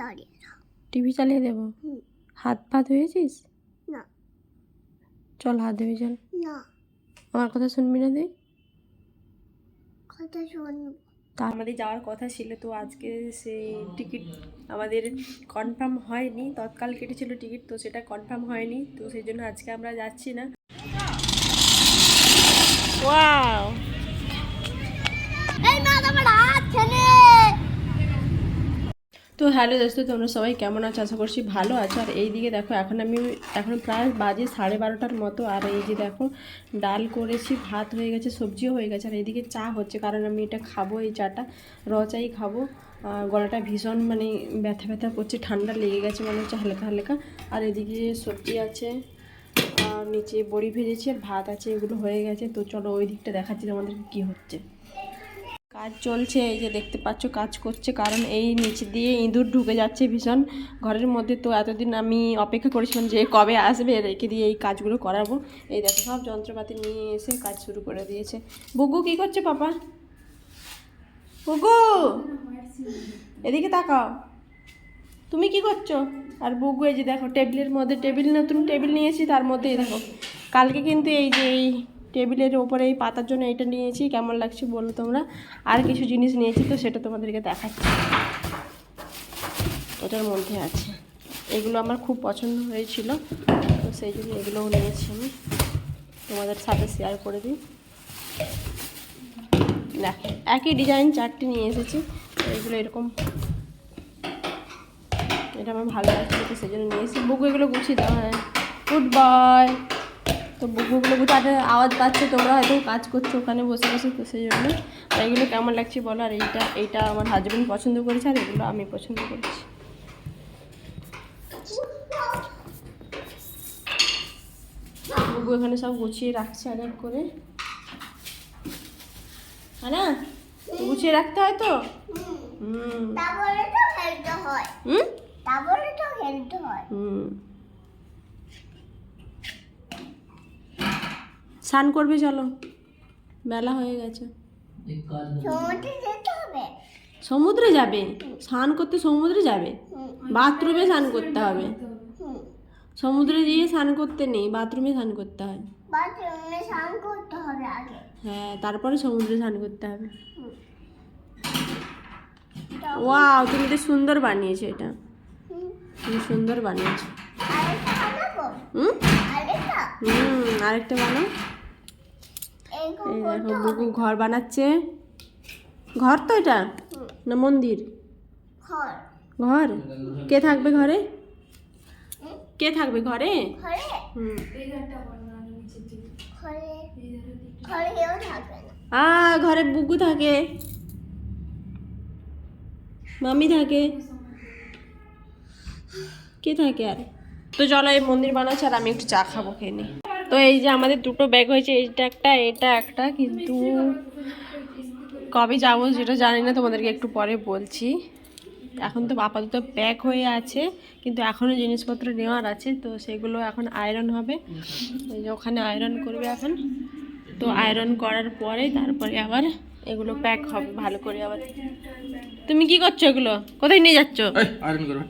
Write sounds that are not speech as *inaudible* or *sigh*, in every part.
চালিয়ে দাও টিভি চালিয়ে দেবো? হাত পা ধুয়েছিস? না। চল হাত ধুয়ে চল। না। আমার কথা শুনবি না তুই? কথা শুনব। তা আমাদের যাওয়ার কথা ছিল তো আজকে সেই টিকিট আমাদের কনফার্ম হয়নি তৎকাল কেটেছিল টিকিট তো সেটা কনফার্ম হয়নি তো সেই জন্য আজকে আমরা যাচ্ছি না। ওয়াও এই না তোমার হাত ছেলে তো হ্যালো দোস্ত, তোমরা সবাই কেমন আছো? আশা করছি ভালো আছো। আর এই দিকে দেখো, এখন আমি এখন প্রায় বাজে সাড়ে বারোটার মতো। আর এই যে দেখো, ডাল করেছি, ভাত হয়ে গেছে, সবজিও হয়ে গেছে। আর এইদিকে চা হচ্ছে, কারণ আমি এটা খাব এই চাটা, র চাই খাব। গলাটা ভীষণ মানে ব্যথা ব্যথা করছে, ঠান্ডা লেগে গেছে মনে হচ্ছে হালকা হালকা। আর এদিকে সবজি আছে, আর নিচে বড়ি ভেজেছি, আর ভাত আছে, এগুলো হয়ে গেছে। তো চলো ওই দিকটা দেখাচ্ছি তোমাদেরকে কী হচ্ছে। কাজ চলছে, এই যে দেখতে পাচ্ছ কাজ করছে, কারণ এই নিচে দিয়ে ইঁদুর ঢুকে যাচ্ছে ভীষণ। ঘরের মধ্যে তো এতদিন আমি অপেক্ষা করেছিলাম যে কবে আসবে, রেখে দিয়ে এই কাজগুলো করাবো। এই দেখো, সব যন্ত্রপাতি নিয়ে এসে কাজ শুরু করে দিয়েছে। বুগু, কি করছে পাপা? বুগু! এদিকে তাকাও। তুমি কি করছ? আর বুগু, এই যে দেখো, টেবিলের মধ্যে টেবিল, নতুন টেবিল নিয়েছি তার মধ্যেই দেখো। কালকে কিন্তু এই যে এই টেবিলের ওপরে এই পাতার জন্য এটা নিয়েছি। কেমন লাগছে বলো তোমরা? আর কিছু জিনিস নিয়েছি তো সেটা তোমাদেরকে দেখাচ্ছি। এটার মধ্যে আছে। এগুলো আমার খুব পছন্দ হয়েছিল। তো সেই জন্য এগুলোও নিয়েছি আমি। তোমাদের সাথে শেয়ার করে দিই। দেখো, একই ডিজাইন চারটে নিয়ে এসেছি। এগুলো এরকম। এটা আমার ভালো লাগছে তো সেই জন্য নিয়ে বুক এগুলো গুছিয়ে দেওয়া হয়। গুড বয় তো বুকগুলো গুছাতে আওয়াজ পাচ্ছে তোমরা হয়তো কাজ করছ ওখানে বসে বসে তো সেই জন্য। আর এগুলো কেমন লাগছে বলো? আর এইটা এইটা আমার হাজব্যান্ড পছন্দ করেছে আর এগুলো আমি পছন্দ করেছি। বুকু এখানে সব গুছিয়ে রাখছে এক এক করে। হ্যাঁ না? গুছিয়ে রাখতে হয় তো? হুম। তারপরে তো খেলতে হয়। হুম? তারপরে তো খেলতে হয়। হুম। স্নান করবে চলো। বেলা হয়ে গেছে। সমুদ্রে যেতে হবে? সমুদ্রে যাবে। স্নান করতে সমুদ্রে যাবে। বাথরুমে স্নান করতে হবে। সমুদ্রে গিয়ে স্নান করতে নেই বাথরুমে স্নান করতে হয়। হ্যাঁ তারপরে সমুদ্রে স্নান করতে হবে। ওয়াও তুমি তো সুন্দর বানিয়েছো এটা। তুমি সুন্দর বানিয়েছো। হুম? আরেকটা? হুম আরেকটা বানাও। এই দেখো বুকু ঘর বানাচ্ছে। ঘর তো এটা? না মন্দির? ঘর। কে থাকবে ঘরে? কে থাকবে ঘরে? আ ঘরে বুকু থাকে। মামি থাকে। কে থাকে আর? তো চলো এই মন্দির বানাচ্ছে আর আমি একটু চা খাব খেয়ে নিই তো এই যে আমাদের দুটো ব্যাগ হয়েছে, এইটা একটা, এটা একটা, কিন্তু কবে যাব সেটা জানি না, তোমাদেরকে একটু পরে বলছি। এখন তো আপাতত প্যাক হয়ে আছে, কিন্তু এখনও জিনিসপত্র নেওয়ার আছে, তো সেগুলো এখন আয়রন হবে। এই যে ওখানে আয়রন করবে এখন। তো আয়রন করার পরে তারপরে আবার এগুলো প্যাক হবে, ভালো করে আবার। তুমি কি করছ এগুলো? কোথায় নিয়ে যাচ্ছ? আয়রন করবে।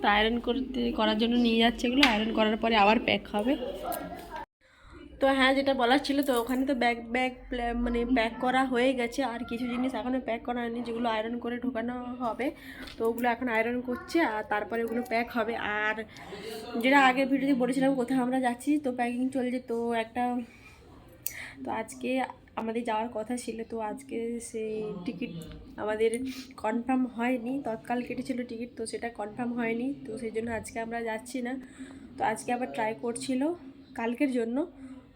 তো আয়রন করতে, করার জন্য নিয়ে যাচ্ছে এগুলো। আয়রন করার পরে আবার প্যাক হবে। তো হ্যাঁ যেটা বলার ছিল, তো ওখানে তো ব্যাগ ব্যাগ মানে প্যাক করা হয়ে গেছে। আর কিছু জিনিস এখনও প্যাক করা হয়নি, যেগুলো আয়রন করে ঢোকানো হবে। তো ওগুলো এখন আয়রন করছে, আর তারপরে ওগুলো প্যাক হবে। আর যেটা আগের ভিডিওতে বলেছিলাম, কোথায় আমরা যাচ্ছি, তো প্যাকিং চলছে। তো একটা, তো আজকে আমাদের যাওয়ার কথা ছিল, তো আজকে সেই টিকিট আমাদের কনফার্ম হয়নি, তৎকাল কেটেছিল টিকিট, তো সেটা কনফার্ম হয়নি, তো সেই জন্য আজকে আমরা যাচ্ছি না। তো আজকে আবার ট্রাই করছিল কালকের জন্য,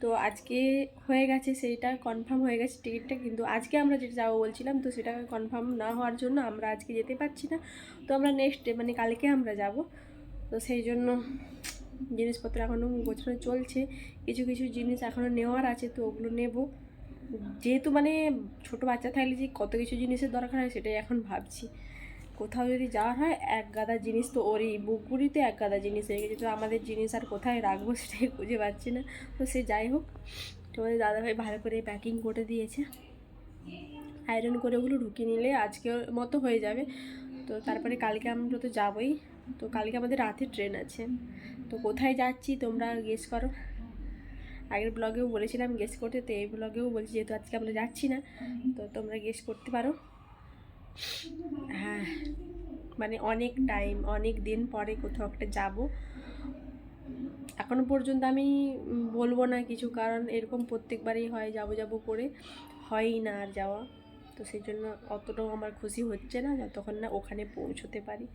তো আজকে হয়ে গেছে সেইটা কনফার্ম হয়ে গেছে টিকিটটা, কিন্তু আজকে আমরা যেটা যাব বলছিলাম, তো সেটা কনফার্ম না হওয়ার জন্য আমরা আজকে যেতে পারছি না। তো আমরা নেক্সট ডে মানে কালকে আমরা যাব। তো সেই জন্য জিনিসপত্র এখনও গোছানো চলছে, কিছু কিছু জিনিস এখনও নেওয়ার আছে, তো ওগুলো নেব। যেহেতু মানে ছোট বাচ্চা থাকলে যে কত কিছু জিনিসের দরকার হয় সেটাই এখন ভাবছি। কোথাও যদি যাওয়ার হয়, এক গাদা জিনিস তো ওরই বুকগুড়িতে এক গাদা জিনিস হয়ে গেছে। তো আমাদের জিনিস আর কোথায় রাখব *laughs* সেটাই খুঁজে পাচ্ছি না। তো সে যাই হোক, তোমাদের দাদাভাই ভালো করে প্যাকিং করে দিয়েছে। আয়রন করে ওগুলো ঢুকিয়ে নিলে আজকের মতো হয়ে যাবে। তো তারপরে কালকে আমরা তো যাবই। তো কালকে আমাদের রাতে ট্রেন আছে। তো কোথায় যাচ্ছি তোমরা গেস করো। আগের ব্লগেও বলেছিলাম গেস করতে তো এই ব্লগেও বলছি যেহেতু আজকে আমরা যাচ্ছি না তো তোমরা গেস করতে পারো। হ্যাঁ মানে অনেক টাইম অনেক দিন পরে কোথাও একটা যাব। এখনও পর্যন্ত আমি বলব না কিছু কারণ এরকম প্রত্যেকবারই হয় যাব যাব করে। হয়ই না আর যাওয়া। তো সেই জন্য অতটাও আমার খুশি হচ্ছে না যতক্ষণ না ওখানে পৌঁছতে পারি।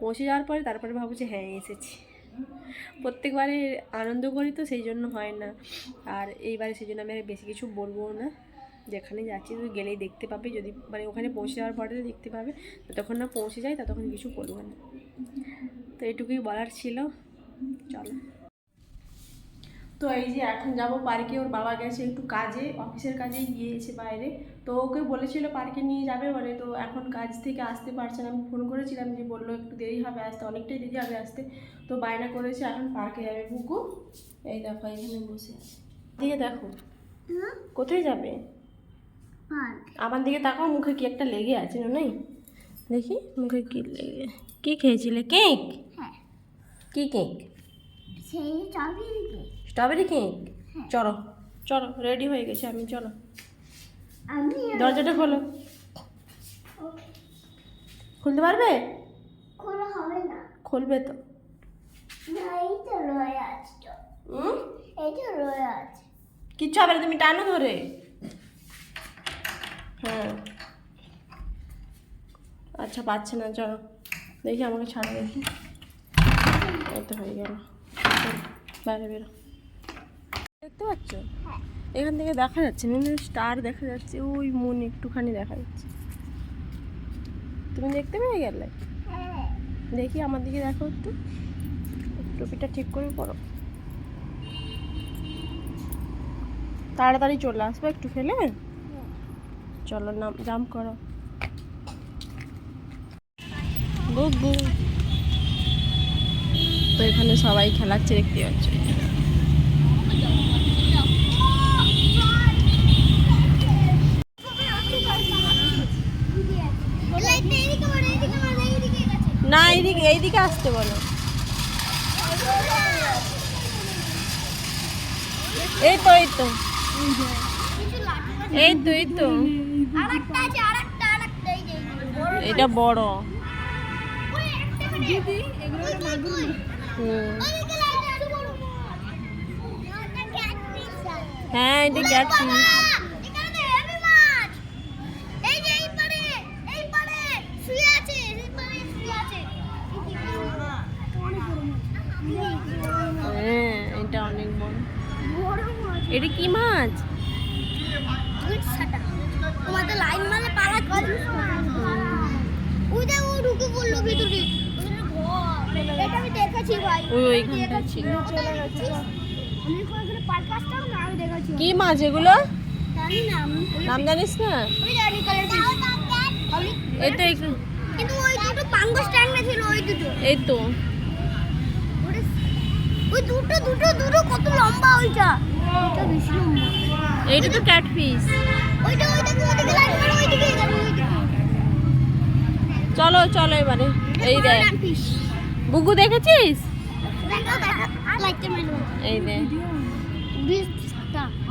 পৌঁছে যাওয়ার পরে তারপরে ভাবো যে হ্যাঁ এসেছি। প্রত্যেকবারে আনন্দ করি তো সেই জন্য হয় না। আর এইবারে সেই জন্য আমি আর বেশি কিছু বলব না। যেখানে যাচ্ছি তুই গেলেই দেখতে পাবে। যদি মানে ওখানে পৌঁছে যাওয়ার পরে দেখতে পাবে। যতক্ষণ না পৌঁছে যায় ততক্ষণ কিছু বলব না। তো এটুকুই বলার ছিল। চলো। তো এই যে এখন যাব পার্কে ওর বাবা গেছে একটু কাজে অফিসের কাজে গিয়েছে বাইরে। তো ওকে বলেছিল পার্কে নিয়ে যাবে বলে তো এখন কাজ থেকে আসতে পারছে না। আমি ফোন করেছিলাম যে বলল একটু দেরি হবে আসতে অনেকটাই দেরি হবে আসতে। তো বায়না করেছে এখন পার্কে যাবে। বুকু এই দেখো এখানে বসে আছে। দিয়ে দেখো কোথায় যাবে? আমার দিকে তাকাও মুখে কি একটা লেগে আছে না নাই? দেখি মুখে কি লেগে কি খেয়েছিলে? কেক? হ্যাঁ। কি কেক? সেই কেক। স্ট্রবেরি কেক চলো চলো রেডি হয়ে গেছে আমি চলো। দরজাটা খোলো। খুলতে পারবে? খোলা হবে না। খুলবে তো। কিচ্ছু হবে না তুমি টানো ধরে। হ্যাঁ। আচ্ছা পাচ্ছে না চলো। দেখি আমাকে ছাড়ো দেখি এই তো হয়ে গেল। বাইরে বেরো। দেখতে পাচ্ছ? এখান থেকে দেখা যাচ্ছে না স্টার দেখা যাচ্ছে ওই মন একটুখানি দেখা যাচ্ছে। তুমি দেখতে পেয়ে গেলে? হ্যাঁ। দেখি আমার দিকে দেখো একটু। টুপিটা ঠিক করে করো তাড়াতাড়ি চলে আসবে একটু খেলে? চলো নাম জাম্প করো। বুবু তো এখানে সবাই খেলাচ্ছে দেখতে পাচ্ছ? না, এইদিকে এইদিকে আসতে বলো। এই তো এই তো। এই তো এই তো। এটা বড়। হ্যাঁ এটা ক্যাটফিশ হ্যাঁ এটা অনেক বড় এটা কি মাছ? তোমাদের লাইন মারলে পালাচ্ছি ওই যে ও ঢুকে পড়ল ভিতরে। এটা আমি দেখেছি ভাই। ওই ওইখানটা ছিল। চলে গেছে আমি ওখানে পার্ক আসতাম না আমি দেখেছি কি মাছ এগুলো? জানি না। নাম জানিস না? আমি জানি কালার আমি এই তো এখানে- কিন্তু ওই দুটো ছিল ওই দুটো। এই তো। ওই দুটো দুটো দুটো কত লম্বা ওইটা। এইটা তো ওইদিকে চলো চলো এবারে। এই দেখ। বুকু দেখেছিস? দেখো দেখো এই দে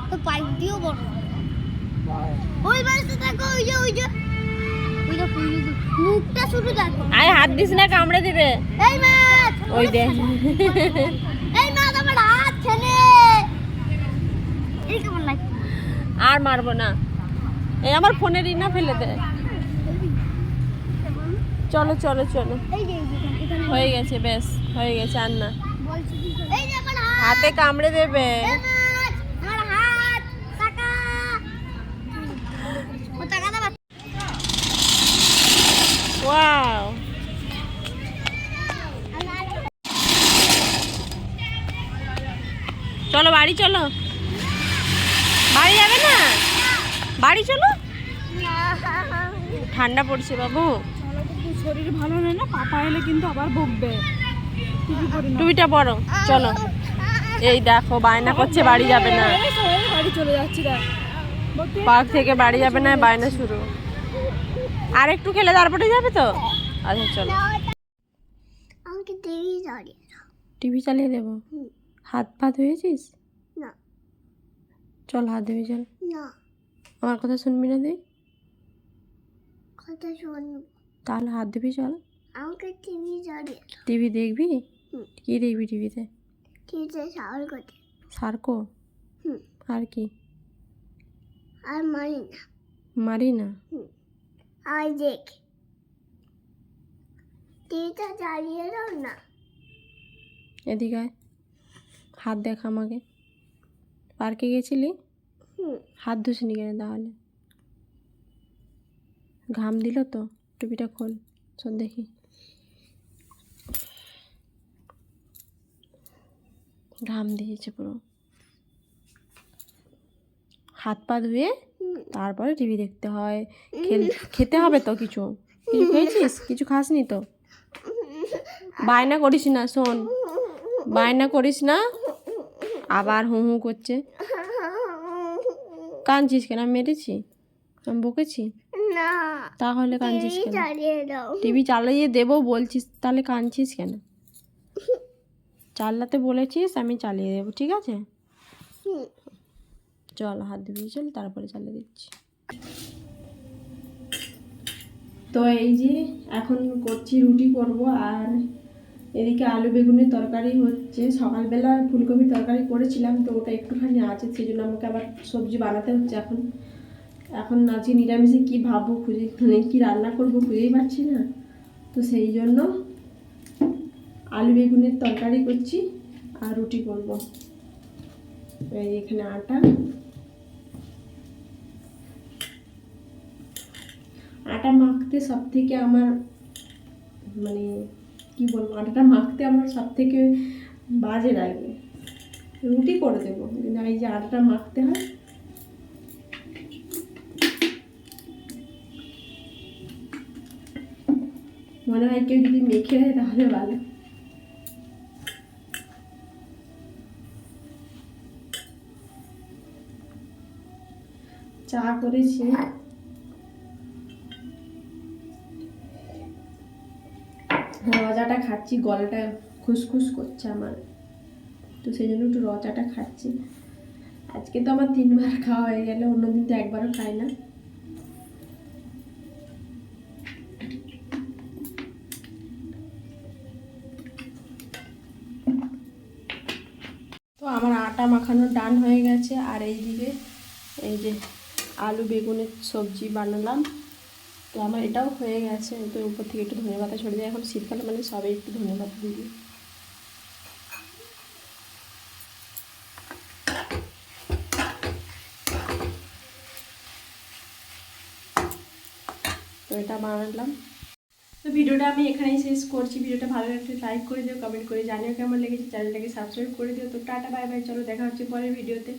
তো পাইপ দিয়েও বড়। ওই বাড়িতে দেখো ওই যে ওই যে। ওই যে ওই যে মুখটা শুধু দেখো। আয় হাত দিস না কামড়ে দিবে। এই ওই দেখ *laughs* এই মাছ আমার হাত ছেলে এই কেমন লাগছে আর মারবো না। এই আমার ফোনের ই না ফেলে দে। চলো চলো চলো। হয়ে গেছে বেশ হয়ে গেছে আর না। হাত। কামড়ে দেবে। ওয়াও। চলো বাড়ি চলো। বাড়ি যাবে না? বাড়ি চলো। ঠান্ডা পড়ছে বাবু। শরীর ভালো নেই না পাপা এলে কিন্তু আবার বকবে। টুপিটা পরো চলো। এই দেখো বায়না করছে বাড়ি যাবে না। বাড়ি চলে যাচ্ছি দেখ। বলতে পার্ক থেকে বাড়ি যাবে না বায়না শুরু। আর একটু খেলে তারপরে যাবে তো? আচ্ছা চলো। টিভি চালিয়ে দেবো? হাত পা ধুয়েছিস? চল হাত ধুবি চল। না। আমার কথা শুনবি না তুই? কথা শুনব। তাহলে হাত ধুবি চল। আমাকে টিভি দাঁড়িয়ে টিভি দেখবি। কি দেখবি টিভিতে টিভিতে করতে সার্কো? আর কি? আর মারি না মারি না হুম। আর দেখ। টিভিটা জ্বালিয়ে দাও না। এদিকে হাত দেখ আমাকে। পার্কে গেছিলি? হাত ধুসনি কেন তাহলে? ঘাম দিল তো টুপিটা খোল চল দেখি। ঘাম দিয়েছে পুরো। হাত পা ধুয়ে তারপরে টিভি দেখতে হয় খেতে হবে তো কিছু। কিছু খেয়েছিস? কিছু খাসনি তো? বায়না করিস না শোন। বায়না করিস না আবার হু হু করছে। কাঁদছিস কেন? আমি মেরেছি? আমি বকেছি? না। তাহলে কাঁদছিস টিভি কেন জ্বালিয়ে টিভি চালিয়ে দেবো বলছিস তাহলে কাঁদছিস কেন? চালাতে বলেছিস আমি চালিয়ে দেবো ঠিক আছে? চল হাত ধুবি চল তারপরে চালিয়ে দিচ্ছি। তো এই যে এখন করছি রুটি করব আর এদিকে আলু বেগুনের তরকারি হচ্ছে। সকালবেলা ফুলকপির তরকারি করেছিলাম, তো ওটা একটুখানি আছে সেই জন্য আমাকে আবার সবজি বানাতে হচ্ছে এখন। এখন আজকে নিরামিষে, কী ভাববো খুঁজে মানে কী রান্না করব খুঁজেই পাচ্ছি না। তো সেই জন্য আলু বেগুনের তরকারি করছি আর রুটি করব। এই এখানে আটা। আটা মাখতে সব থেকে আমার মানে কি বলব, আটাটা মাখতে আমার সব থেকে বাজে লাগে। রুটি করে দেবো, কিন্তু এই যে আটাটা মাখতে হয়। মনে হয় কেউ যদি মেখে দেয় তাহলে ভালো। চা করেছি। রজাটা খাচ্ছি, গলাটা খুসখুস করছে আমার। তো সেই জন্য একটু রজাটা খাচ্ছি। আজকে তো আমার তিনবার খাওয়া হয়ে গেলে, অন্যদিন তো একবারও খাই না। তো আমার আটা মাখানো ডান হয়ে গেছে, আর এইদিকে এই যে আলু বেগুনের সবজি বানালাম। তো আমার এটাও হয়ে গেছে, তো উপর থেকে একটু ধনে পাতা ছড়িয়ে এখন শীতকালে মানে সবে একটু ধনে পাতা দিই। তো এটা বানালাম তো ভিডিওটা আমি এখানেই শেষ করছি। ভিডিওটা ভালো লাগলে লাইক করে দিও কমেন্ট করে জানিও কেমন লেগেছে। চ্যানেলটাকে সাবস্ক্রাইব করে দিও। তো টাটা বাই বাই চলো দেখা হচ্ছে পরের ভিডিওতে